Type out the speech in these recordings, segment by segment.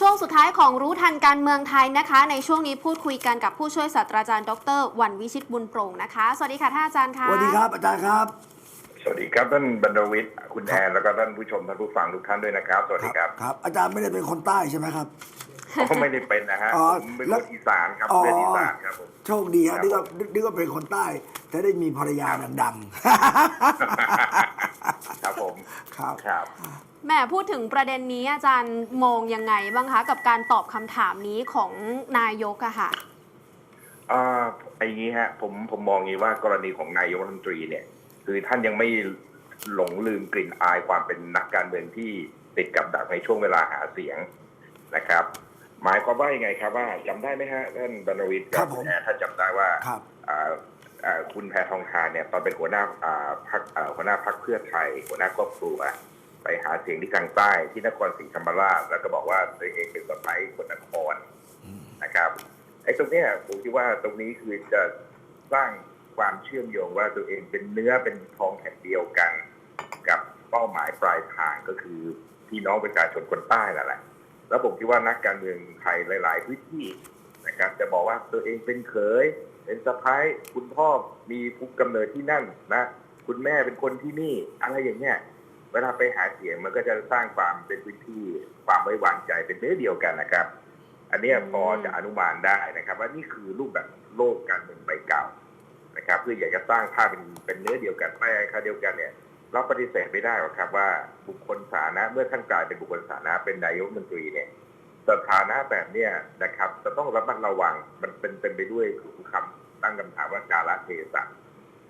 ช่วงสุดท้ายของรู้ทันการเมืองไทยนะคะ ในช่วงนี้พูดคุยกันกับผู้ช่วยศาสตราจารย์ดรวันวิชิตบุญโปร่งนะคะ สวัสดีค่ะท่านอาจารย์ค่ะ สวัสดีครับอาจารย์ครับ สวัสดีครับท่านบรรณวิทย์คุณแอนแล้วก็ท่านผู้ชมท่านผู้ฟังทุกท่านด้วยนะครับ สวัสดีครับครับ อาจารย์ไม่ได้เป็นคนใต้ใช่ไหมครับก็ไม่ได้เป็นนะฮะอ๋อผมเป็นแล้ควนอีสานครับอ๋อเรียนอีสานครับผมโชคดีครัฮะบนึกว่านึกว่าเป็นคนใต้จะได้มีภรรยาดังครับผมๆครับครับแหม่พูดถึงประเด็นนี้อาจารย์มองยังไงบ้างคะ กับการตอบคำถามนี้ของนายกอะค่ะอ่าไอ้นี้ฮะผมผมมองอย่างนี้ว่ากรณีของนายกรัฐมนตรีเนี่ย คือท่านยังไม่หลงลืมกลิ่นอายความเป็นนักการเมืองที่ติดกับดักในช่วงเวลาหาเสียงนะครับ หมายความว่ายังไงครับว่าจำได้ไหมฮะท่านบรรณวิทย์ครับผมณแอนถ้าจำได้ว่าครับอ่าอ่าคุณแพทองทานเนี่ยตอนเป็นหัวหน้าอ่าพักหัวหน้าพักเพื่อไทย หัวหน้าครอบครัวไปหาเสียงที่ทางใต้ที่นครศรีธรรมราชแล้วก็บอกว่าตัวเองเป็นสะใภ้คนนครนะครับไอ้ตรงเนี้ยผมคิดว่าตรงนี้คือจะสร้าง ความเชื่อมโยงว่าตัวเองเป็นเนื้อเป็นทองแผ่นเดียวกัน กับเป้าหมายปลายทางก็คือพี่น้องประชาชนคนใต้นั่นแหละ แล้วผมคิดว่านักการเมืองไทยหลาย ๆ พื้นที่นะครับ จะบอกว่าตัวเองเป็นเขยเป็นสะพ้ายคุณพ่อมีภูมิกำเนิดที่นั่นนะคุณแม่เป็นคนที่นี่ อะไรอย่างเงี้ยเวลาไปหาเสียงมันก็จะสร้างความเป็นพื้นที่ความไว้วางใจเป็นเนื้อเดียวกันนะครับ อันนี้พอจะอนุมานได้นะครับ ว่านี่คือรูปแบบโลกการเมืองใบเก่า นะครับเพื่ออยากจะสร้างภาพเป็นเป็นเนื้อเดียวกันไม่ค่าเดียวกันเนี่ยเราปฏิเสธไม่ได้หรอกครับว่าบุคคลสาธารณะเมื่อท่านกลายเป็นบุคคลสาธารณะเป็นนายกรัฐมนตรีเนี่ยสถานะแบบเนี้ยนะครับ จะต้องระมัดระวังมันเป็นเป็นไปด้วยคำตั้งคำถามว่าการะเทศะ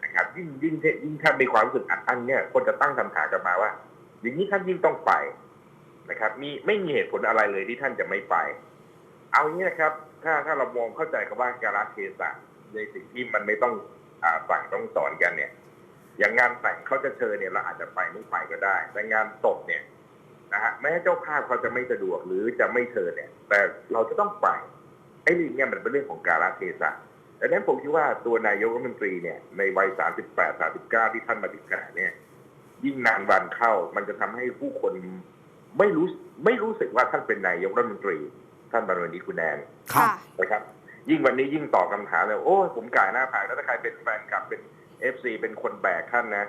นะครับ ยิ่งยิ่งยิ่งท่านมีความรู้สึกอัดอั้นเนี่ยคนจะตั้งคำถามกันมาว่า อย่างนี้ท่านยิ่งต้องไปนะครับ มีไม่มีเหตุผลอะไรเลยที่ท่านจะไม่ไป เอางี้นะครับ ถ้าถ้าเรามองเข้าใจกับว่าการะเทศะในสิ่งที่มันไม่ต้อง อ่าสั่งต้องสอนกันเนี่ย อย่างงานแต่งเขาจะเชิญเนี่ยเราอาจจะไปไม่ไปก็ได้ แต่งานศพเนี่ยนะฮะแม้เจ้าภาพเขาจะไม่สะดวกหรือจะไม่เชิญเนี่ย แต่เราจะต้องไปไอ้เรื่องเนี่ยมันเป็นเรื่องของกาลเทศะดังนั้นผมคิดว่าตัวนายกรัฐมนตรีเนี่ยในวัย 38 39 ที่ท่านมาถึงขนาดเนี่ย ยิ่งนานวันเข้ามันจะทำให้ผู้คนไม่รู้ไม่รู้สึกว่าท่านเป็นนายกรัฐมนตรี ท่านบรรณีคุณแนนครับนะครับ ยิ่งวันนี้ยิ่งตอบคำถามเลยโอ้ยผมก่ายหน้าผากแล้วถ้าใครเป็นแฟนคลับเป็นเอฟซีเป็นคนแบกท่านนะ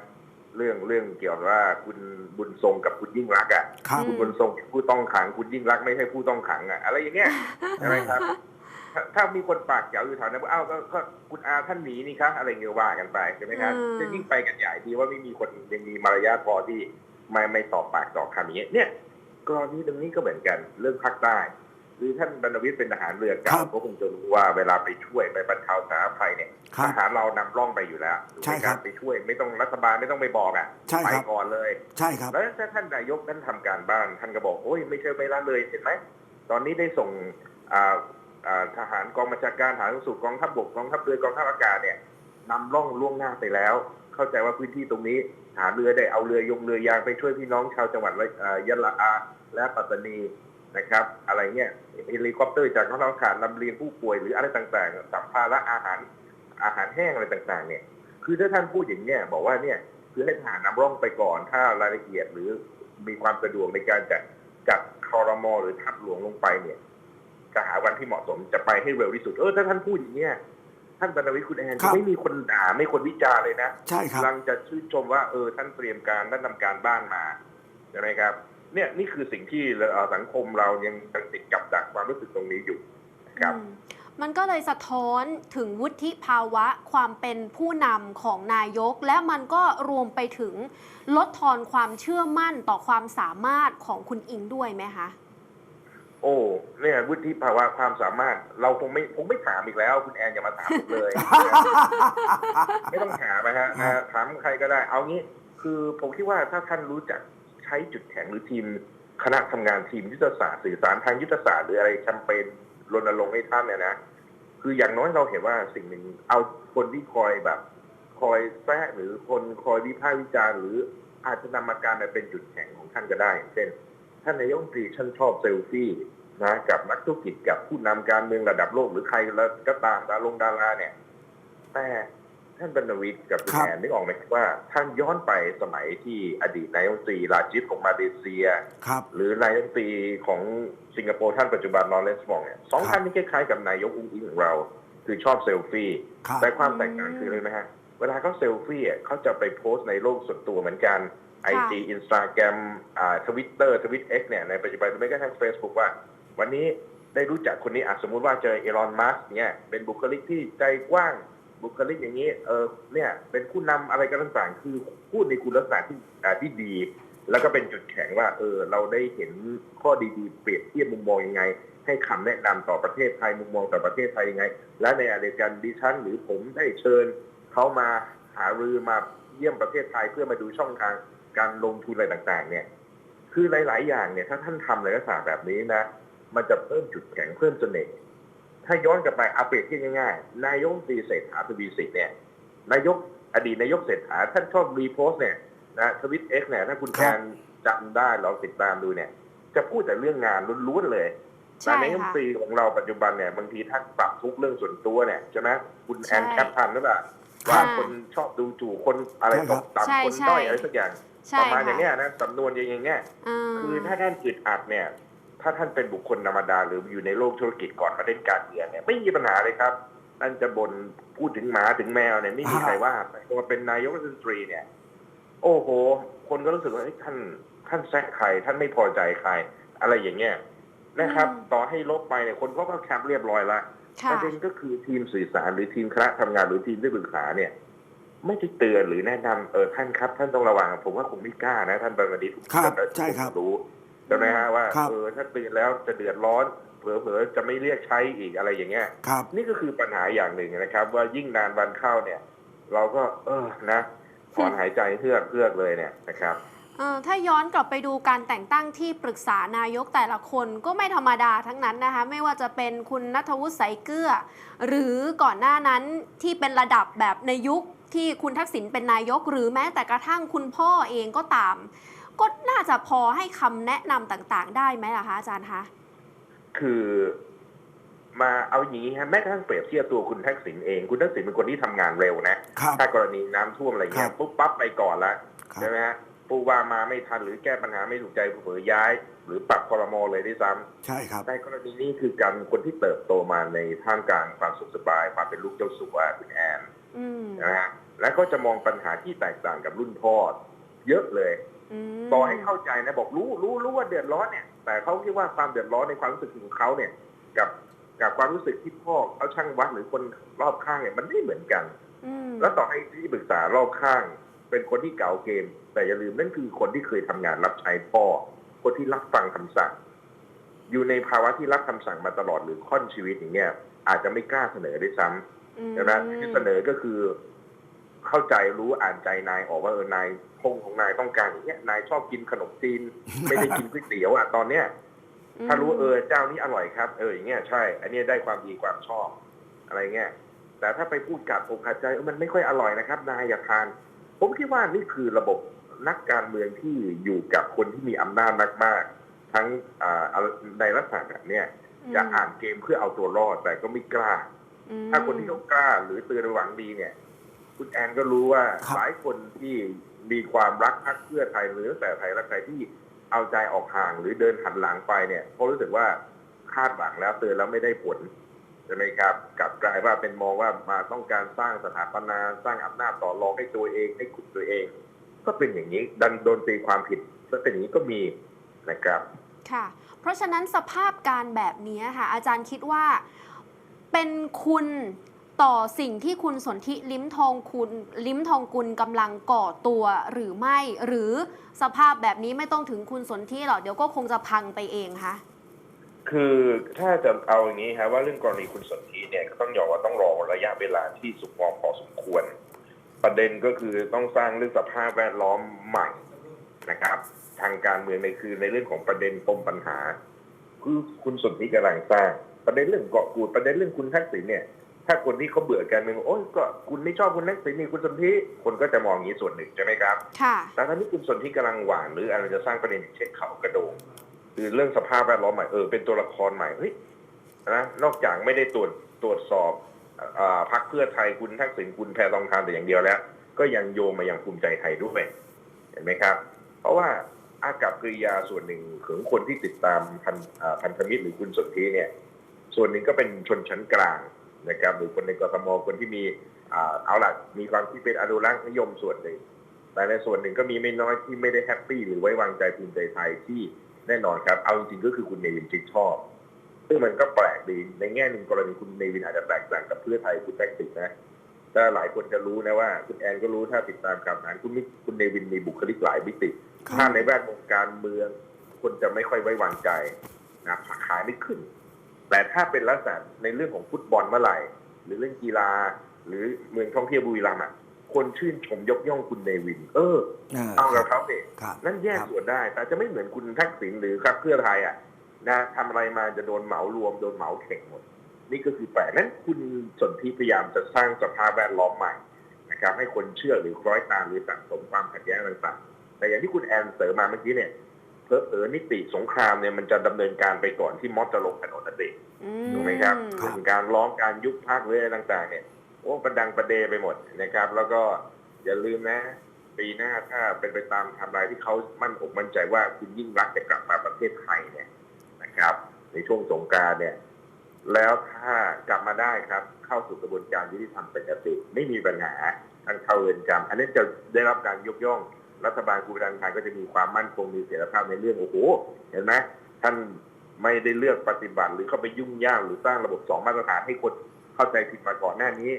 เรื่องเรื่องเกี่ยวกับว่าคุณบุญทรงกับคุณยิ่งรักษณ์อะครับคุณบุญทรงเป็นผู้ต้องขังคุณยิ่งรักษณ์ไม่ใช่ผู้ต้องขังอะอะไรอย่างเงี้ยใช่ไหมครับถ้าถ้ามีคนปากเจ๋วอยู่แถวนั้นว่าอ้าวก็ก็คุณอาท่านหนีนี่ครับอะไรเงี้ยว่ากันไปใช่ไหมครับอืมจะยิ่งไปกันใหญ่ดีว่าไม่มีคนยังมีมารยาทพอที่ไม่ไม่ตอบปากตอบคำอย่างเงี้ยเนี่ยกรณีตรงนี้ก็เหมือนกันเรื่องภาคใต้ห รือท่านบรรณวิทย์เป็นทหารเรือเก่าครับก็คงจะรู้ว่าเวลาไปช่วยไปบรรเทาสาธารณภัยเนี่ยครัทบหารเรานำร่องไปอยู่แล้วถูกไหมใช่ครับไปช่วยไม่ต้องรัฐบาลไม่ต้องไปบอกอะใช่ไปครับก่อนเลย ใช่ครับ แล้วถ้าท่านนายกท่านทำการบ้านท่านก็บอกโอ้ยไม่ใช่ไม่ละเลยเห็นไหมตอนนี้ได้ส่งอ่าอ่าทหารกองบัญชาการทหารสูงกองทัพบกกองทัพเรือกองทัพอากาศเนี่ยนำร่องล่วงหน้าไปแล้ว เข้าใจว่าพื้นที่ตรงนี้ทหารเรือได้เอาเรือยงเรือยางไปช่วยพี่น้องชาวจังหวัดระอ่ายะลาและปัตตานี นะครับ อะไรเงี้ยเฮลิคอปเตอร์จากกองทัพอากาศลำเลียงผู้ป่วยหรืออะไรต่างๆสัมภาระอาหารอาหารแห้งอะไรต่างๆ เนี่ย คือถ้าท่านพูดอย่างเนี้ยบอกว่าเนี่ยคือให้ทหารนำร่องไปก่อนถ้ารายละเอียดหรือมีความสะดวกในการจัดจัดคอรมอหรือทัพหลวงลงไปเนี่ยจะหาวันที่เหมาะสมจะไปให้เร็วที่สุดเออถ้าท่านพูดอย่างเนี้ยท่านบรรณวิทย์คุณแอนครับไม่มีคนด่าไม่คนวิจารณ์เลยนะใช่ครับกำลังจะชื่นชมว่าเออท่านเตรียมการท่านทำการบ้านมาใช่ไหมครับ เนี่ยนี่คือสิ่งที่เอ่อสังคมเรายังยังติดกับดักความรู้สึกตรงนี้อยู่นะครับอืมมันก็เลยสะท้อนถึงวุฒิภาวะความเป็นผู้นำของนายก และมันก็รวมไปถึงลดทอนความเชื่อมั่นต่อความสามารถของคุณอิงด้วยไหมคะโอ้เนี่ยวุฒิภาวะความสามารถ เราคงไม่คงไม่ถามอีกแล้ว คุณแอนอย่ามาถามผมเลย ไม่ต้องถามนะฮะนะฮะถามใครก็ได้ เอางี้ คือผมคิดว่าถ้าท่านรู้จักใช้จุดแข็งหรือทีมคณะทำงานทีมยุทธศาสตร์สื่อสารทางยุทธศาสตร์หรืออะไรแคมเปญรณรงค์ให้ท่านเนี่ยนะคืออย่างน้อยเราเห็นว่าสิ่งหนึ่งเอาคนที่คอยแบบ คอยแทรกหรือคนคอยวิพากษ์วิจารณ์หรืออาจจะนำมาการมาเป็นจุดแข็งของท่านก็ได้ เช่น ท่านนายกตรีท่านชอบเซลฟี่นะกับนักธุรกิจกับผู้นำการเมืองระดับโลกหรือใครแล้วก็ตามดารงดาราเนี่ย แต่ ท่านบรรณวิทย์กับคุณครับแอนนึกออกไหมว่าท่านย้อนไปสมัยที่อดีตนายกรัฐมนตรีราจิฟของมาเลเซียครับหรือนายกรัฐมนตรีของสิงคโปร์ท่านปัจจุบันนอร์เลนส์มองเนี่ยสองครับท่านนี้คล้ายๆกับนายกอุ้งอิงของเรา คือชอบเซลฟี่ครับแต่ความแตกต่างคืออะไรไหมฮะเวลาเขาเซลฟี่อะเขาจะไปโพสต์ในโลกส่วนตัวเหมือนกันไอจีอินสตาแกรมอ่าทวิตเตอร์ทวิตเอ็กเนี่ยในปัจจุบันไม่กระทั่งเฟซบุ๊กว่า วันนี้ได้รู้จักคนนี้อะสมมุติว่าเจอเอลอนมัสเนี่ยเป็นบุคลิกที่ใจกว้าง บุคลิกอย่างนี้เออเนี่ยเป็นผู้นำอะไรกันต่างๆ คือพูดในคุณลักษณะที่อที่ดี แล้วก็เป็นจุดแข็งว่า เออ เราได้เห็นข้อดีๆ เปรียบเทียบมุมมองยังไง ให้คำแนะนำต่อประเทศไทยมุมมองต่อประเทศไทยยังไง และในขณะเดียกันดิฉันหรือผมได้เชิญเขามาหารือมาเยี่ยมประเทศไทยเพื่อมาดูช่องทางการลงทุนอะไรต่างๆ เนี่ย คือหลาย ๆ อย่างเนี่ย ถ้าท่านทำในลักษณะแบบนี้นะ มันจะเพิ่มจุดแข็งเพิ่มเสน่ห์ ถ้าย้อนกลับไปเอาเปรียบเทียบง่ายๆ นายกรัฐมนตรีเศรษฐาทวีสินเนี่ย นายกอดีตนายกเศรษฐาท่านชอบรีโพสต์เนี่ยนะทวิตเอ็กเนี่ยถ้าคุณคแทรับนจำได้ลองติดตามดูเนี่ย จะพูดแต่เรื่องงานล้วนๆเลยใช่แต่นายกรัฐมค่ะนตรีของเราปัจจุบันเนี่ยบางทีท่านปรับทุกเรื่องส่วนตัวเนี่ยใช่ไหมคุณแอนใช่แคปทันหรือเปล่าค่ะว่าคนชอบดูถูกคนอะไรใช่คตรับกต่ำคนใช่ด้อยใช่อะไรสักอย่างใช่ประมาณอค่ะย่างเงี้ยนะสำนวนอย่างเงี้ยาคือถ้าท่านอึดอัดเนี่ย ถ้าท่านเป็นบุคคลธรรมดา หรืออยู่ในโลกธุรกิจก่อนมาเล่นการเมืองเนี่ยไม่มีปัญหาเลยครับท่านจะบ่นพูดถึงหมาถึงแมวเนี่ยไม่มีใครว่าแต่พอมาเป็นนายกรัฐมนตรีเนี่ย โอ้โห คนก็รู้สึกว่าเฮ้ยท่านท่านแซะใครท่านไม่พอใจใคร อะไรอย่างเงี้ยนะครับอืมต่อให้ลบไปเนี่ยคนเขาก็แคปเรียบร้อยละค่ะประเด็นก็คือทีมสื่อสารหรือทีมคณะทำงานหรือทีมที่ปรึกษาเนี่ย ไม่ได้เตือนหรือแนะนำเออท่านครับ ท่านต้องระวังผมว่าคงไม่กล้านะ ท่านบรรณิตครับใช่ครับรู้ใช่ไหมฮะว่าครับเออถ้าเตือนแล้วจะเดือดร้อนเผลอๆจะไม่เรียกใช้อีกอะไรอย่างเงี้ยครับนี่ก็คือปัญหาอย่างหนึ่งนะครับ ว่ายิ่งนานวันเข้าเนี่ย เราก็ เออนะถอนหายใจเฮือกเฮือกเลยเนี่ยนะครับเอ่อถ้าย้อนกลับไปดูการแต่งตั้งที่ปรึกษานายกแต่ละคนก็ไม่ธรรมดาทั้งนั้นนะคะ ไม่ว่าจะเป็นคุณนัทวุฒิสายเกลือ หรือก่อนหน้านั้นที่เป็นระดับแบบในยุคที่คุณทักษิณเป็นนายก หรือแม้แต่กระทั่งคุณพ่อเองก็ตาม ก็น่าจะพอให้คำแนะนำต่างๆ ได้ไหมล่ะคะอาจารย์คะคือมาเอาอย่างนี้ฮะแม้กระทั่งเปรียบเทียบตัวคุณทักษิณเอง คุณทักษิณเป็นคนที่ทำงานเร็วนะครับถ้ากรณีน้ำท่วมอะไรเงี้ครัยบปุ๊บปั๊บไปก่อนละครับใช่ไหมฮะผู้ว่ามาไม่ทันหรือแก้ปัญหาไม่ถูกใจเผลอย้าย หรือปรับคอรมอเลยด้วยซ้ใช่ครับำในกรณีนี้คือการคนที่เติบโตมาในท่ามกลางความสุขสบาย ความเป็นลูกเจ้าสัวคุณแอนอืมนะฮะแล้วก็จะมองปัญหาที่แตกต่างกับรุ่นพ่อเยอะเลยม ต่อให้เข้าใจนะบอกรู้รู้รู้ว่าเดือดร้อนเนี่ย แต่เขาคิดว่าความเดือดร้อนในความรู้สึกของเขาเนี่ย กับกับความรู้สึกที่พ่อเขาช่างวัดหรือคนรอบข้างเนี่ยมันไม่เหมือนกันอืมแล้วต่อให้ที่ปรึกษารอบข้าง เป็นคนที่เก่าเกม แต่อย่าลืมนั่นคือคนที่เคยทำงานรับใช้พ่อ คนที่รับฟังคำสั่ง อยู่ในภาวะที่รับคำสั่งมาตลอดหรือค่อนชีวิตอย่างเงี้ยอาจจะไม่กล้าเสนอด้วยซ้ำใช่ไหมที่เสนอก็คือ เข้าใจรู้อ่านใจนายออกว่าเออนายพงของนายต้องการอย่างเงี้ยนายชอบกินขนมจีน ไม่ได้กินก๋วยเตี๋ยวอะตอนเนี้ยถ้ารู้เออเจ้านี้อร่อยครับเอออย่างเงี้ยใช่ อันเนี้ยได้ความดีความชอบ อะไรเงี้ยแต่ถ้าไปพูดกัดอกขัดใจเออมันไม่ค่อยอร่อยนะครับ นายอย่าทาน ผมคิดว่านี่คือระบบนักการเมืองที่อยู่กับคนที่มีอำนาจมากๆ ทั้งอ่าในลักษณะแบบเนี้ยจะอ่านเกมเพื่อเอาตัวรอดแต่ก็ไม่กล้าอืมถ้าคนที่เขากล้าหรือเตือนหวังดีเนี่ย คุณแอนก็รู้ว่าครับหลายคนที่มีความรักพรรคเพื่อไทยหรือตั้งแต่ไทยรักไทยที่เอาใจออกห่างหรือเดินหันหลังไปเนี่ยเพราะรู้สึกว่าคาดหวังแล้วเตือนแล้วไม่ได้ผลใช่ไหมครับกลับกลายว่าเป็นมองว่ามาต้องการสร้างสถาปนาสร้างอำนาจต่อรองให้ตัวเองให้ขุดตัวเอง ก็เป็นอย่างนี้ดันโดนตีความผิดก็เป็นอย่างนี้ก็มีนะครับค่ะ เพราะฉะนั้นสภาพการแบบนี้ค่ะ อาจารย์คิดว่าเป็นคุณ ต่อสิ่งที่คุณสนธิลิ้มทองคุณลิ้มทองกุลกำลังก่อตัวหรือไม่ หรือสภาพแบบนี้ไม่ต้องถึงคุณสนธิหรอกเดี๋ยวก็คงจะพังไปเองคะคือถ้าจะเอาอย่างนี้ครับว่าเรื่องกรณีคุณสนธิเนี่ยก็ต้องยอมว่าต้องรอระยะเวลาที่สุกงอมพอสมควร ประเด็นก็คือต้องสร้างเรื่องสภาพแวดล้อมใหม่นะครับ ทางการเมืองในคือในเรื่องของประเด็นปมปัญหาคือคุณสนธิกำลังสร้างประเด็นเรื่องเกาะกูดประเด็นเรื่องคุณทักษิณเนี่ย ถ้าคนที่เขาเบื่อการเมืองโอ้ยก็คุณไม่ชอบคุณทักษิณนี่คุณสนธิคนก็จะมองอย่างนี้ส่วนหนึ่งใช่ไหมครับค่ะแต่ถ้านี่คุณสนที่กำลังหวานหรืออะไรจะสร้างประเด็นอย่างเช่นเขากระโดงคือเรื่องสภาพแวดล้อมใหม่เออเป็นตัวละครใหม่เฮ้ยนะนอกจากไม่ได้ตรวจตรวจสอบเอ่อพรรคเพื่อไทยคุณทักษิณคุณแพทองทานแต่อย่างเดียวแล้ว ก็ยังโยงมายังภูมิใจไทยด้วยเห็นไหมครับ เพราะว่าอากับกริยาส่วนหนึ่งของคนที่ติดตามพันอ่าพันธมิตรหรือคุณสนธิเนี่ย ส่วนหนึ่งก็เป็นชนชั้นกลาง นะครับหรือคนในกรทมคนที่มีอ่าเอาล่ะมีความที่เป็นอนุรักษ์นิยมส่วนหนึ่ง แต่ในส่วนหนึ่งก็มีไม่น้อยที่ไม่ได้แฮปปี้หรือไว้วางใจภูมิใจไทยที่แน่นอนครับ เอาจริงๆก็คือคุณเนวินชิดชอบ ซึ่งมันก็แปลกดีในแง่หนึ่งกรณีคุณเนวินอาจจะแตกต่างกับเพื่อไทยคุณแท็กติกนะแต่หลายคนจะรู้นะว่าคุณแอนก็รู้ถ้าติดตามข่าวสารคุณมิคุณเนวินมีบุคลิกหลายมิติครับถ้าในแวดวงการเมือง คนจะไม่ค่อยไว้วางใจนะขายไม่ขึ้น แต่ถ้าเป็นลักษณะในเรื่องของฟุตบอลเมื่อไหร่ หรือเรื่องกีฬา หรือเมืองท่องเที่ยวบุรีรัมย์อะคนชื่นชมยกย่องคุณเนวิน เออ เอากับเขาเด็ครับนั่นแยกครับส่วนได้ แต่จะไม่เหมือนคุณทักษิณหรือครับเพื่อไทยอะนะทำอะไรมาจะโดนเหมารวมโดนเหมาเข่งหมด นี่ก็คือแปลกนั้นคุณสนธิพยายามจะสร้างสภาพแวดล้อมใหม่นะครับให้คนเชื่อหรือคล้อยตามหรือสะสมความขัดแย้งต่างๆแต่อย่างที่คุณแอนเสริมมาเมื่อกี้เนี่ย เพอเพอๆนิติสงครามเนี่ยมันจะดำเนินการไปก่อนที่ม็อบจะลงถนนนั่นเองอืถูกไหมครับครับเรื่องการร้องการยุบพักหรืออะไรต่าง ๆ เนี่ยโอ้ประดังประเดไปหมดนะครับ แล้วก็อย่าลืมนะ ปีหน้าถ้าเป็นไปตามไทำลายที่เขามั่นอกมั่นใจว่าคุณยิ่งรักษณ์จะกลับมาประเทศไทยเนี่ยนะครับ ในช่วงสงกรารเนี่ย แล้วถ้ากลับมาได้ครับ เข้าสู่กระบวนการยุติธรรมปกติไม่มีปัญหาท่านเข้าเรือนจำอันนี้จะได้รับการยกย่อง รัฐบาลคุณประธานก็จะมีความมั่นคงมีเสถียรภาพในเรื่องโอ้โหเห็นไหมท่านไม่ได้เลือกปฏิบัติหรือเข้าไปยุ่งยากหรือสร้างระบบสองมาตรฐานให้คนเข้าใจผิดมาก่อนหน้านี้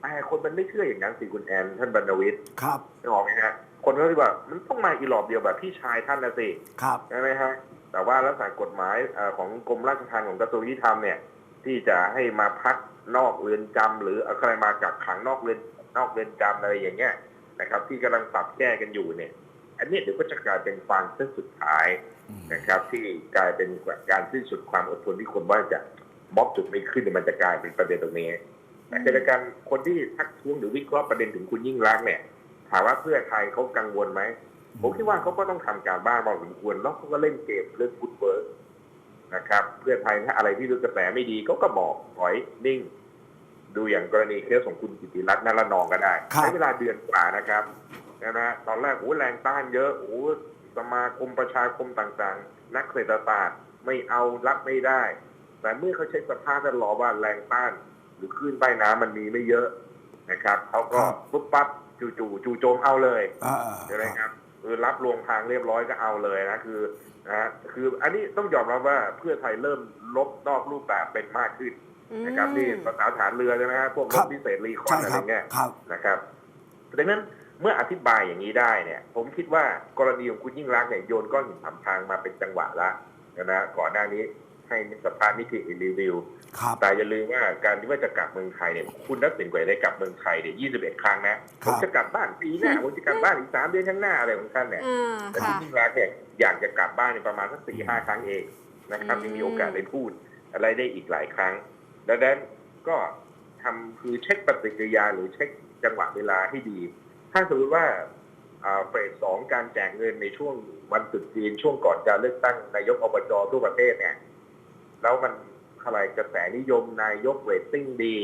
แต่คนมันไม่เชื่ออย่างนั้นสิคุณแอนท่านบรรณวิทย์ครับนึกออกไหมฮะคนก็คิดว่ามันต้องมาอีหลอบเดียวแบบพี่ชายท่านนะสิครับใช่ไหมฮะแต่ว่ารักษากฎหมายเอ่อของกรมราชทัณฑ์ของกระทรวงยุติธรรมเนี่ย ที่จะให้มาพักนอกเรือนจำหรือเอาใครมากักขังนอกเรือนนอกเรือนจำอะไรอย่างเงี้ย นะครับ ที่กำลังปรับแก้กันอยู่เนี่ย อันนี้เดี๋ยวก็จะกลายเป็นฟางเส้นสุดท้ายนะครับ ที่กลายเป็นการสิ้นสุดความอดทนที่คนว่าจะม็อบจุดไม่ขึ้นเนี่ยมันจะกลายเป็นประเด็นตรงนี้แต่ขณะเดียวกันคนที่ทักท้วงหรือวิเคราะห์ประเด็นถึงคุณยิ่งรักษณ์เนี่ย ถามว่าเพื่อไทยเขากังวลไหมผมคิดว่าเขาก็ต้องทำการบ้านพอสมควรแล้วเขาก็เล่นเกมเรื่องฟุตเวิร์กนะครับ เพื่อไทยถ้าอะไรที่รู้กระแสไม่ดีเขาก็บอกถอยนิ่ง ดูอย่างกรณีเคสของคุณกิติรัตน์นารนองก็ได้ครับใช้เวลาเดือนกว่านะครับนะฮะตอนแรกโอ้แรงต้านเยอะโอ้สมาคมประชาคมต่างๆ นักเศรษฐศาสตร์ไม่เอารับไม่ได้ แต่เมื่อเขาใช้สภาพแวดล้อมว่าแรงต้าน หรือคลื่นใต้น้ำมันมีไม่เยอะนะครับเขาก็ปุ๊บปั๊บจู่ๆจู่โจมเอาเลยอ่าใช่ไหมครับคือรับรวงทางเรียบร้อยก็เอาเลยนะคือนะฮะคืออันนี้ต้องยอมรับว่าเพื่อไทยเริ่มลบนอกรูปแบบเป็นมากขึ้น นะครับที่ภาษาฐานเรือใช่ไหมฮะพวกรครับบพิเศษรีคอใช่นอะไรครับเงี้ยครับนะครับดังนั้นเมื่ออธิบายอย่างนี้ได้เนี่ย ผมคิดว่ากรณีของคุณยิ่งรักษณ์เนี่ยโยนก้อนหินถามทางมาเป็นจังหวะละนะก่อนหน้านี้ให้สัมภาษณ์นิติรีวิวครับแต่อย่าลืมว่าการที่ว่าจะกลับเมืองไทยเนี่ย คุณนักสินกว่าจะได้กลับเมืองไทยเนี่ย21ครั้งนะคผรับมจะกลับบ้านปีหน้าผมจะกลับบ้านอีกสามเดือนข้างหน้าอะไรของท่านเนี่ยอ่าแต่ค่ะคุณยิ่งรักษณ์เนี่ยอยากจะกลับบ้านในยประมาณสักสี่ห้าครั้งเองนะครับอืมยังมีโอกาสได้พูดอะไรได้อีกหลายครั้ง ดังนั้นก็ทำคือเช็คปฏิกิริยาหรือเช็คจังหวะเวลาให้ดี ถ้าสมมติว่าเฟสสองการแจกเงินในช่วงวันตรุษจีนช่วงก่อนการเลือกตั้งนายกอบจทั่วประเทศเนี่ย แล้วมันอะไรกระแสนิยมนายกเรตติ้งดี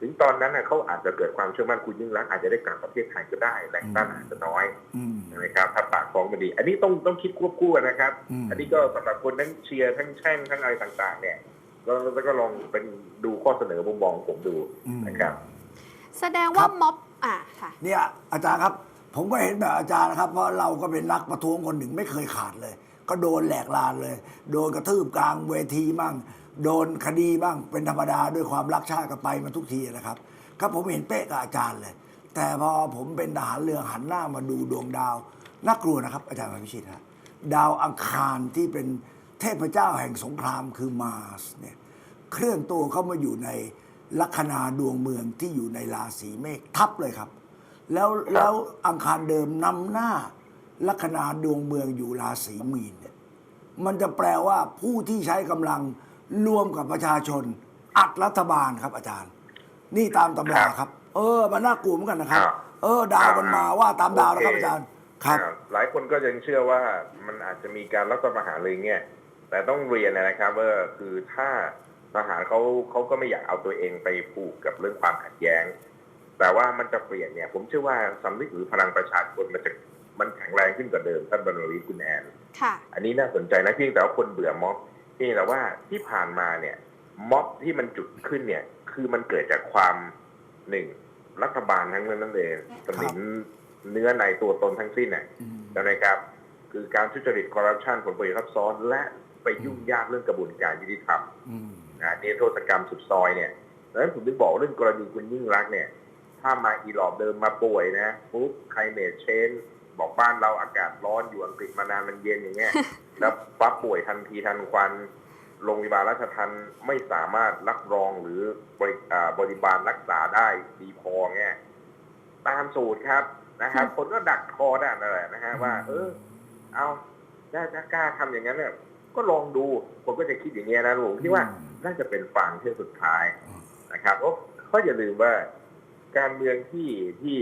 ถึงตอนนั้นนะเขาอาจจะเกิดความเชื่อมั่นคุณยิ่งรักอาจจะได้กลับประเทศไทยก็ได้แรงต้านอาจจะน้อยอืมใช่ไหมครับถ้าปากฟ้องมันดี อันนี้ต้องต้องคิดควบคู่นะครับ อันนี้ก็สำหรับคนทั้งเชียร์ทั้งแช่งทั้งอะไรต่าง ๆ เนี่ย แล้วแล้วก็ลองเป็นดูข้อเสนอมุมมองของผมดูอืม นะครับ แสดงว่าครับ ม็อบอ่าค่ะ เนี่ยอาจารย์ครับ ผมก็เห็นแบบอาจารย์นะครับ เพราะเราก็เป็นนักประท้วงคนหนึ่งไม่เคยขาดเลย ก็โดนแหลกลานเลย โดนกระทืบกลางเวทีบ้างโดนคดีบ้างเป็นธรรมดาด้วยความรักชาติกันไปมาทุกทีนะครับครับผมเห็นเป๊ะกับอาจารย์เลย แต่พอผมเป็นทหารเรือหันหน้ามาดูดวงดาวน่ากลัวนะครับ อาจารย์พิชิตฮะดาวอังคารที่เป็น เทพเจ้าแห่งสงครามคือมาร์สเนี่ยเคลื่อนตัวเข้ามาอยู่ในลัคนาดวงเมืองที่อยู่ในราศีเมษทับเลยครับ แล้วแล้วอังคารเดิมนำหน้าลัคนาดวงเมืองอยู่ราศีมีนเนี่ยมันจะแปลว่าผู้ที่ใช้กำลังรวมกับประชาชน อัดรัฐบาลครับอาจารย์ นี่ตามตำราครับ เออ มันน่ากลัวเหมือนกันนะครับครับเออ ดาวมันมาว่าตามดาวนะครับโอเคอาจารย์ครับอ่าหลายคนก็ยังเชื่อว่ามันอาจจะมีการรัฐประหารอะไรเงี้ย แต่ต้องเรียนนะครับว่าคือถ้าทหารเขาเขาก็ไม่อยากเอาตัวเองไปผูกกับเรื่องความขัดแย้ง แต่ว่ามันจะเปลี่ยนเนี่ย ผมเชื่อว่าสำนึกหรือพลังประชาชนมันจะมันแข็งแรงขึ้นกว่าเดิมท่านบรรณวิทย์คุณแอนค่ะอันนี้น่าสนใจนะเพียงแต่ว่าคนเบื่อม็อบเพียงแต่ว่าที่ผ่านมาเนี่ย ม็อบที่มันจุดขึ้นเนี่ย คือมันเกิดจากความหนึ่งรัฐบาลทั้งนั้นนั่นเองสมินเนื้อในตัวตนทั้งสิ้นเนี่ยอืมนะครับ คือการทุจริตคอร์รัปชันผลประโยชน์ทับซ้อนและ ไปยุ่งยากเรื่องกระบวนการยุติธรรมอืมนะนิรโทษกรรมสุดซอยเนี่ยดังนั้นผมถึงบอกเรื่องกรณีคุณยิ่งรักษณ์เนี่ย ถ้ามาอีหลอบเดิมมาป่วยนะปุ๊บไคลเมทเชนบอกบ้านเราอากาศร้อนอยู่อังกฤษมานานมันเย็นอย่างเงี้ยแล้วปั๊บป่วยทันทีทันควันโรงพยาบาลราชทันไม่สามารถรับรองหรือบริอ่าบริบาลรักษาได้ดีพอเงี้ยตามสูตรครับนะครับคนก็ดักคอได้นั่นแหละนะฮะว่า เออ เอาถ้าถ้ากล้าทำอย่างนั้นเนี่ย ก็ลองดูผมก็จะคิดอย่างเงี้ยนะผมคิดว่าน่าจะเป็นฟางเที่ยวสุดท้ายนะครับเพราะเขาอย่าลืมว่าการเมืองที่ที่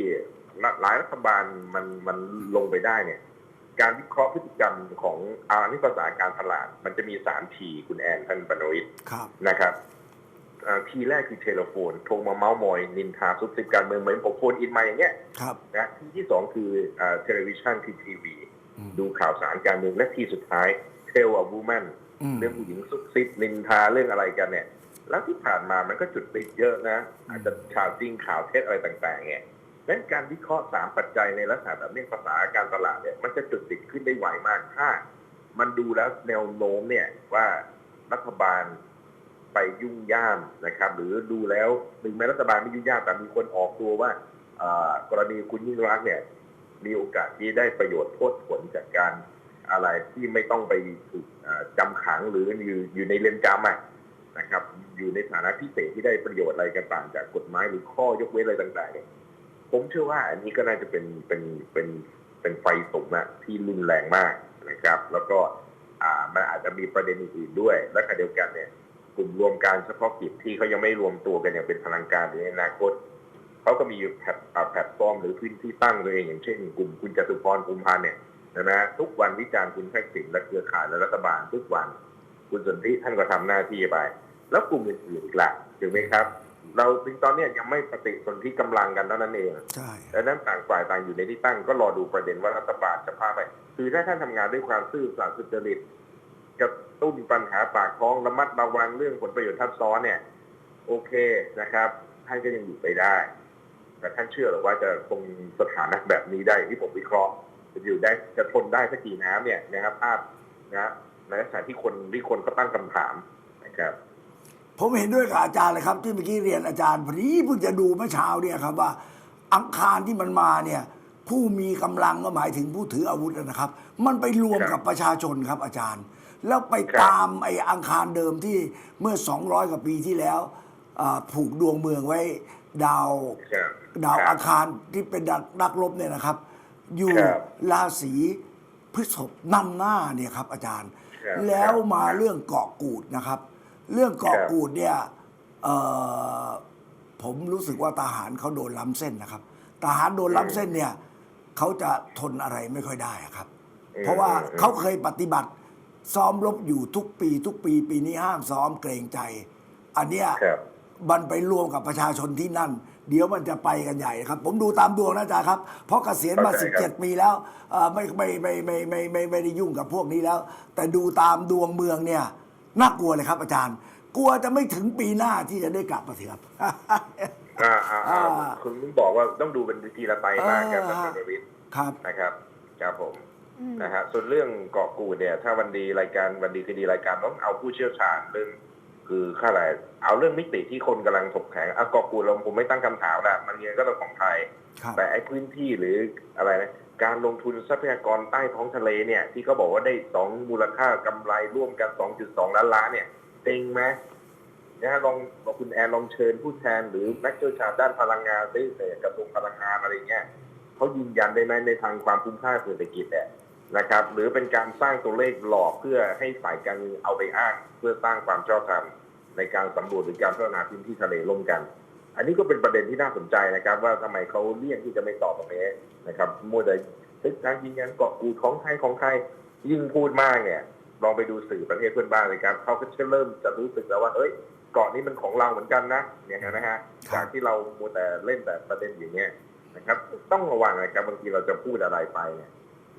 หลายรัฐบาลมันมันลงไปได้เนี่ย การวิเคราะห์พฤติกรรมของอานิภาษาการตลาด มันจะมีสามทีคุณแอนท่านบรรณวิทย์ครับนะครับอ่าทีแรกคือเทเลโฟนโทรมาเมาส์มอย นินทาซุบซิบการเมืองเหมือนผมโฟนอินมาอย่างเงี้ยครับนะทีที่สองคืออ่าเทเลวิชันคือทีวีอืมดูข่าวสารการเมืองและทีสุดท้าย เทลอะวูแมนอืมเรื่องผู้หญิงซุกซิบนินทาเรื่องอะไรกันเนี่ย แล้วที่ผ่านมามันก็จุดติดเยอะนะ อาจจะข่าวจริงข่าวเท็จอะไรต่าง ๆ เนี่ยงั้นการวิเคราะห์สามปัจจัยในลักษณะแบบนี้ภาษาการตลาดเนี่ยมันจะจุดติดขึ้นได้ไวมากถ้า มันดูแล้วแนวโน้มเนี่ยว่ารัฐบาลไปยุ่งย่ามนะครับ หรือดูแล้วถึงแม้รัฐบาลไม่ยุ่งย่ามแต่มีคนออกตัวว่าอ่ากรณีคุณยิ่งรักษณ์เนี่ยมีโอกาสที่ได้ประโยชน์โทษผลจากการ อะไรที่ไม่ต้องไปถูกจำขังหรืออยู่อยู่ในเรือนจำอะนะครับ อยู่ในฐานะพิเศษที่ได้ประโยชน์อะไรกันต่างจากกฎหมายหรือข้อยกเว้นอะไรต่างๆเนี่ยผมเชื่อว่าอันนี้ก็น่าจะเป็นเป็นเป็นเป็นไฟสูงอะที่รุนแรงมากนะครับ แล้วก็อ่ามันอาจจะมีประเด็นอื่นๆด้วย และขณะเดียวกันเนี่ยกลุ่มรวมการเฉพาะกิจที่เขายังไม่รวมตัวกันอย่างเป็นพลังการในอนาคตเขาก็มีแพลตอ่แพลตฟอร์มหรือพื้นที่ตั้งตัวเองอย่างเช่น กลุ่มคุณจตุพรภูมิพันธ์เนี่ย นะฮะทุกวันวิจารณ์คุณทักษิณและเครือข่ายและรัฐบาลทุกวัน คุณสนธิท่านก็ทำหน้าที่ไป แล้วกลุ่มอื่นๆอีกละถูกไหมครับ เราถึงตอนเนี้ยยังไม่ปฏิสนธิกำลังกันเท่านั้นเองใช่ดังนั้นต่างฝ่ายต่างอยู่ในที่ตั้งก็รอดูประเด็นว่ารัฐบาลจะพาไป คือถ้าท่านทำงานด้วยความซื่อสัตย์สุจริตกระตุ้นปัญหาปากท้องระมัดระวังเรื่องผลประโยชน์ทับซ้อนเนี่ย โอเคนะครับ ท่านก็ยังอยู่ไปได้ แต่ท่านเชื่อหรือว่าจะคงสถานะแบบนี้ได้ที่ผมวิเคราะห์ จะอยู่ได้จะทนได้สักกี่น้ำเนี่ยนะครับภาพนะในลักษณะที่คนที่คนก็ตั้งคำถามนะครับผมเห็นด้วยกับอาจารย์เลยครับ ที่เมื่อกี้เรียนอาจารย์พอดีเพิ่งจะดูเมื่อเช้าเนี่ยครับว่าอังคารที่มันมาเนี่ย ผู้มีกำลังก็หมายถึงผู้ถืออาวุธนะครับ มันไปรวมครับกับประชาชนครับอาจารย์ แล้วไปครับตามไอ้อังคารเดิมที่เมื่อ 200 กว่าปีที่แล้วอ่าผูกดวงเมืองไว้ดาวครับดาวครับอังคารที่เป็นดักนักรบเนี่ยนะครับ อยู่ครับราศีพฤษภนำหน้าเนี่ยครับอาจารย์ ครับแล้วมาครับเรื่องเกาะกูดนะครับ เรื่องเกาะครับ กูดเนี่ยเอ่อผมรู้สึกว่าทหารเขาโดนล้ำเส้นนะครับทหารโดนล้ำเส้นเนี่ยเขาจะทนอะไรไม่ค่อยได้อะครับ เพราะว่าเขาเคยปฏิบัติซ้อมรบอยู่ทุกปี ทุกปีปีนี้ห้ามซ้อมเกรงใจ อันเนี้ย ครับ มันไปรวมกับประชาชนที่นั่น เดี๋ยวมันจะไปกันใหญ่นะครับ ผมดูตามดวงนะอาจารย์ครับ เพราะเกษียณมา เข้าใจครับ 17 ปีแล้วเอ่อไม่ไม่ไม่ไม่ไม่ไม่ไม่ไม่ได้ยุ่งกับพวกนี้แล้ว แต่ดูตามดวงเมืองเนี่ยน่ากลัวเลยครับอาจารย์ กลัวจะไม่ถึงปีหน้าที่จะได้กลับมาเถอะครับ อ่าอ่าอ่าอ่า คุณมึงบอกว่าต้องดูเป็นวิธีละไตรมากครับอ่าท่านประวิตรครับ นะครับครับผมอืมนะฮะส่วนเรื่องเกาะกูดเนี่ย ถ้าวันดีรายการวันดีคดีรายการต้องเอาผู้เชี่ยวชาญเรื่อง คือค่าอะไรเอาเรื่องมิติที่คนกำลังถกแข็งเอาเกาะกูดเราผมไม่ตั้งคำถามนะมันยังก็ต้องของไทยครับแต่ไอ้พื้นที่หรืออะไรนะการลงทุนทรัพยากรใต้ท้องทะเลเนี่ย ที่เขาบอกว่าได้สองมูลค่ากำไรร่วมกัน2.2ล้านล้านเนี่ยเต็งไหมนะฮะลองลองคุณแอนลองเชิญผู้แทนหรือนักเชี่ยวชาญด้านพลังงานซิเอ่อกระทรวงพลังงานอะไรเงี้ยเขายืนยันได้ไหมในทางความคุ้มค่าเศรษฐกิจเนี่ยนะครับ หรือเป็นการสร้างตัวเลขหลอกเพื่อให้ฝ่ายการเมืองเอาไปอ้างเพื่อสร้างความชอบธรรม ในการสำรวจหรือการพัฒนาพื้นที่ทะเลร่วมกัน อันนี้ก็เป็นประเด็นที่น่าสนใจนะครับ ว่าทำไมเขาเลี่ยงที่จะไม่ตอบตรงนี้นะครับมัวแต่ทึกทางยืนยันเกาะกูดของไทยของไทยยิ่งพูดมากเนี่ยลองไปดูสื่อประเทศเพื่อนบ้านเลยครับเขาก็จะเริ่มจะรู้สึกแล้วว่าเอ้ยเกาะนี้มันของเราเหมือนกันนะเนี่ยนะฮะครับจากที่เรามัวแต่เล่นแต่ประเด็นอย่างเงี้ยนะครับ ต้องระวังนะครับบางทีเราจะพูดอะไรไปเนี่ย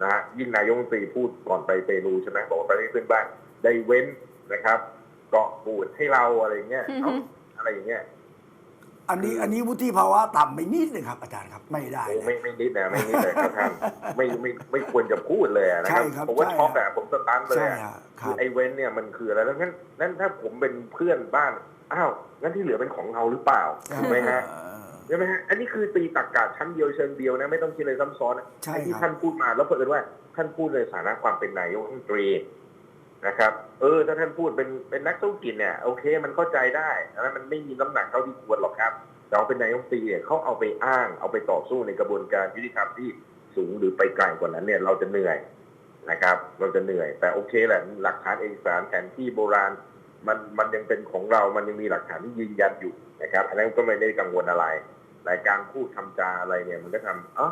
นะฮะยิ่งนายกรัฐมนตรีพูดก่อนไปเปรูใช่ไหมบอกว่าประเทศเพื่อนบ้านได้เว้นนะครับ เกาะกูดให้เราอะไรเงี้ยอือฮึเอาอะไรอย่างเงี้ยอันนี้อันนี้วุฒิภาวะต่ำไปนิดนึงครับอาจารย์ครับ ไม่ได้โอ้นะ ไม่ไม่นิดนะไม่นิดเลยครับท่านไม่ไม่ไม่ควรจะพูดเลยนะครัใช่ครับผมว่าใช่ช็อกอะผมสตันเลยใช่อะฮะคคืรัอบไอ้เว้นเนี่ยมันคืออะไรแล้วงั้นนั้นถ้าผมเป็นเพื่อนบ้านอ้าวงั้นที่เหลือเป็นของเราหรือเปล่าถูกไหมฮะเออ ใช่ไหมฮะอันนี้คือตีตักกาชั้นเดียวเชิงเดียวนะไม่ต้องคิดอะไรซ้ำซ้อนนะใช่ไอ้ที่ครับ ท่านพูดมาแล้วเพิ่นว่าท่านพูดในฐานะความเป็นนายกรัฐมนตรี นะครับ เออ ถ้าท่านพูดเป็นเป็นนักธุรกิจเนี่ยโอเค มันเข้าใจได้นะมันไม่มีน้ำหนักเท่าที่ควรหรอกครับแต่เอาเป็นนายกตรีเนี่ยเขาเอาไปอ้าง เอาไปต่อสู้ในกระบวนการยุติธรรมที่สูงหรือไปไกลกว่านั้นเนี่ยเราจะเหนื่อยนะครับ เราจะเหนื่อย แต่โอเคแหละหลักฐานเอกสารแผนที่โบราณ มันมันยังเป็นของเรา มันยังมีหลักฐานที่ยืนยันอยู่นะครับอันนั้นก็ไม่ได้กังวลอะไรแต่การพูดคำจาอะไรเนี่ยมันก็ทำอ๋อ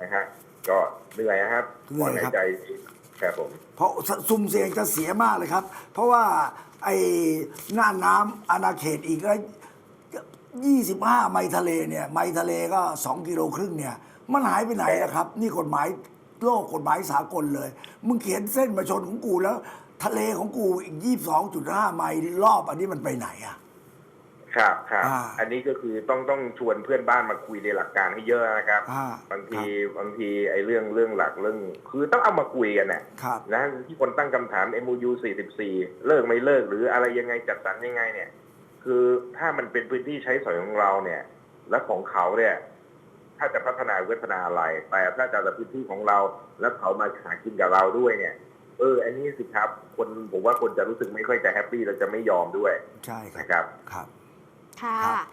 นะฮะก็เหนื่อยนะครับเหนื่อยครับถใจ ครับผม เพราะซุ่มเสี่ยงจะเสียมากเลยครับ เพราะว่าไอ้น่าน้ำอาณาเขตอีกแล้วยี่สิบห้าไมล์ทะเลเนี่ยไมล์ทะเลก็สองกิโลครึ่งเนี่ย มันหายไปไหนอะครับ นี่กฎหมายโลกกฎหมายสากลเลย มึงเขียนเส้นมาชนของกูแล้ว ทะเลของกูอีกยี่สองจุดห้าไมล์รอบอันนี้มันไปไหนอะ ครับครับอ่าอันนี้ก็คือต้องต้องชวนเพื่อนบ้านมาคุยในหลักการให้เยอะนะครับ อ่าบางทีบางทีไอ้เรื่องเรื่องหลักเรื่อง คือต้องเอามาคุยกันน่ะครับนะที่คนตั้งคำถาม MOU 44 เลิกไม่เลิกหรืออะไรยังไงจัดสรรยังไงเนี่ย คือถ้ามันเป็นพื้นที่ใช้สอยของเราเนี่ย และของเขาเนี่ย ถ้าจะพัฒนาเวทนาอะไร แต่ถ้าจะแต่พื้นที่ของเรา แล้วเขามาหากินกับเราด้วยเนี่ย เออ อันนี้สิครับคนผมว่าคนจะรู้สึกไม่ค่อยจะแฮปปี้เราจะไม่ยอมด้วยใช่ครับนะครับ ครับ ค่ะครับ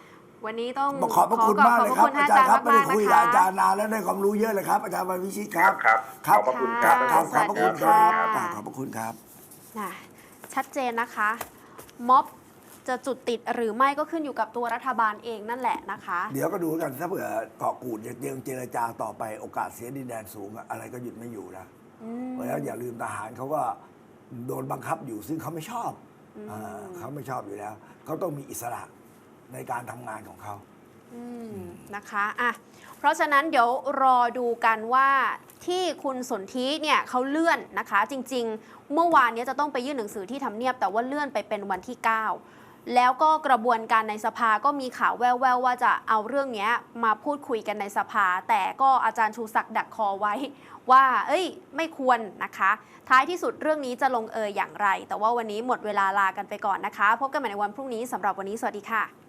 วันนี้ต้องบอกขอบพระคุณขมากเลยครับขออาณจารย์ครับท่ไม่นได้คุยมกับๆอานะจาคะรย์นานแล้วได้ความรู้เยอะเลยครับ อาจารย์วันวิชิตครับครับครับขอบพระคุณคครัรับบครับขอบพระคุณครับสวัสดีค่ะขอบพระคุณครับน่ะชัดเจนนะคะ ม็อบจะจุดติดหรือไม่ก็ขึ้นอยู่กับตัวรัฐบาลเองนั่นแหละนะคะ เดี๋ยวก็ดูกันถ้าเผื่อเกาะกูดยังเจรจาต่อไปโอกาสเสียดินแดนสูงอะอะไรก็หยุดไม่อยู่นะอืมเพราะฉะนั้นอย่าลืมทหารเขาก็โดนบังคับอยู่ซึ่งเขาไม่ชอบอืมอ่าเขาไม่ชอบอยู่แล้วเขาต้องมีอิสระ ในการทำงานของเขา อืมนะคะอะเพราะฉะนั้นเดี๋ยวรอดูกันว่าที่คุณสนธิเนี่ยเขาเลื่อนนะคะ จริง ๆ เมื่อวานเนี้จะต้องไปยื่นหนังสือที่ทำเนียบ แต่ว่าเลื่อนไปเป็นวันที่ 9 แล้วก็กระบวนการในสภาก็มีข่าวแว่วๆว่าจะเอาเรื่องเนี้ยมาพูดคุยกันในสภา แต่ก็อาจารย์ชูศักดิ์ดักคอไว้ว่า เอ้ย ไม่ควรนะคะ ท้ายที่สุดเรื่องนี้จะลงเอยอย่างไร แต่ว่าวันนี้หมดเวลาลากันไปก่อนนะคะ พบกันใหม่ในวันพรุ่งนี้สำหรับวันนี้สวัสดีค่ะ